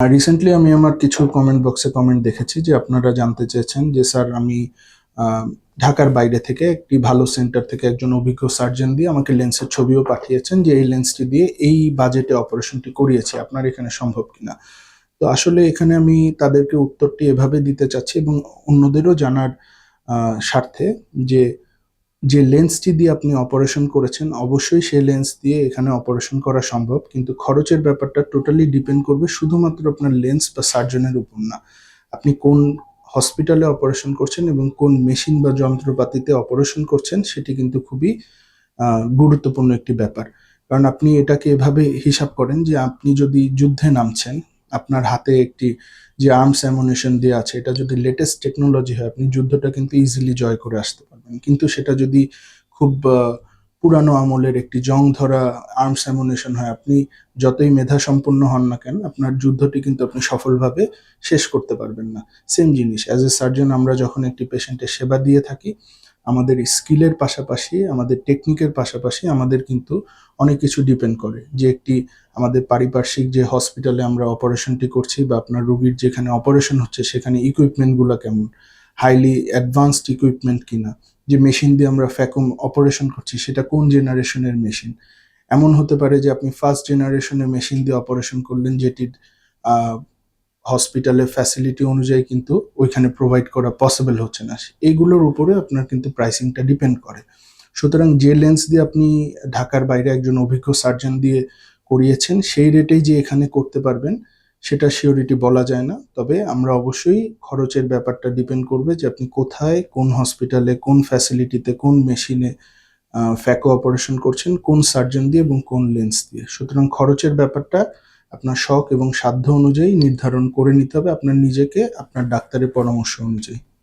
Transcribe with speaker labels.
Speaker 1: Recently আমি আমার কিছু কমেন্ট বক্সে কমেন্ট দেখেছি যে আপনারা জানতে চেয়েছেন যে, স্যার, আমি ঢাকার বাইরে থেকে একটি ভালো সেন্টার থেকে একজন অভিজ্ঞ সার্জন দিয়ে আমাকে লেন্সের ছবিও পাঠিয়েছেন যে এই লেন্সটি দিয়ে এই বাজেটে অপারেশনটি করিয়েছি। আপনার এখানে সম্ভব কিনা? তো আসলে এখানে আমি তাদেরকে উত্তরটি এভাবে দিতে চাচ্ছি এবং অন্যদেরও জানার স্বার্থে যে যে লেন্সটি দিয়ে আপনি অপারেশন করেছেন, অবশ্যই সেই লেন্স দিয়ে এখানে অপারেশন করা সম্ভব। কিন্তু খরচের ব্যাপারটা টোটালি ডিপেন্ড করবে শুধুমাত্র আপনার লেন্স বা সার্জনের উপর না। আপনি কোন হসপিটালে অপারেশন করছেন এবং কোন মেশিন বা যন্ত্রপাতিতে অপারেশন করছেন, সেটি কিন্তু খুবই গুরুত্বপূর্ণ একটি ব্যাপার। কারণ আপনি এটাকে এভাবে হিসাব করেন যে আপনি যদি যুদ্ধে নামছেন আপনার হাতে একটি যে আর্মস অ্যামুনেশন দিয়ে আছে, এটা যদি লেটেস্ট টেকনোলজি হয়, আপনি যুদ্ধটা কিন্তু ইজিলি জয় করে আসতে পারবেন। কিন্তু সেটা যদি খুব পুরানো আমলের একটি জং ধরা আর্মস অ্যামুনেশন হয়, আপনি যতই মেধা সম্পন্ন হন না কেন, আপনার যুদ্ধটি কিন্তু আপনি সফলভাবে শেষ করতে পারবেন না। সেম জিনিস অ্যাজ এ সার্জন আমরা যখন একটি পেশেন্টের সেবা দিয়ে থাকি আমাদের স্কিলের পাশাপাশি, আমাদের টেকনিকের পাশাপাশি আমাদের কিন্তু অনেক কিছু ডিপেন্ড করে। যে একটি আমাদের পারিপার্শ্বিক যে হসপিটালে আমরা অপারেশনটি করছি বা আপনার রোগীর যেখানে অপারেশন হচ্ছে, সেখানে ইকুইপমেন্টগুলো কেমন? হাইলি অ্যাডভান্সড ইকুইপমেন্ট কিনা? যে মেশিন দিয়ে আমরা ফ্যাকুম অপারেশন করছি, সেটা কোন জেনারেশনের মেশিন এমন হতে পারে যে আপনি ফার্স্ট জেনারেশনের মেশিন দিয়ে অপারেশন করলেন, যেটির হসপিটালের ফ্যাসিলিটি অনুযায়ী কিন্তু ওইখানে প্রোভাইড করা পসিবল হচ্ছে না। এইগুলোর উপরে আপনার কিন্তু প্রাইসিংটা ডিপেন্ড করে। সুতরাং যে লেন্স দিয়ে আপনি ঢাকার বাইরে একজন অভিজ্ঞ সার্জন দিয়ে করিয়েছেন, সেই রেটেই যে এখানে করতে পারবেন, সেটা শিওরিটি বলা যায় না। তবে আমরা অবশ্যই খরচের ব্যাপারটা ডিপেন্ড করবে যে আপনি কোথায়, কোন হসপিটালে কোন ফ্যাসিলিটিতে কোন মেশিনে ফ্যাকো অপারেশন করছেন, কোন সার্জন দিয়ে এবং কোন লেন্স দিয়ে। সুতরাং খরচের ব্যাপারটা আপনার শখ এবং সাধ্য অনুযায়ী নির্ধারণ করে নিতে হবে। আপনার নিজেকে, আপনার ডাক্তারের পরামর্শ অনুযায়ী।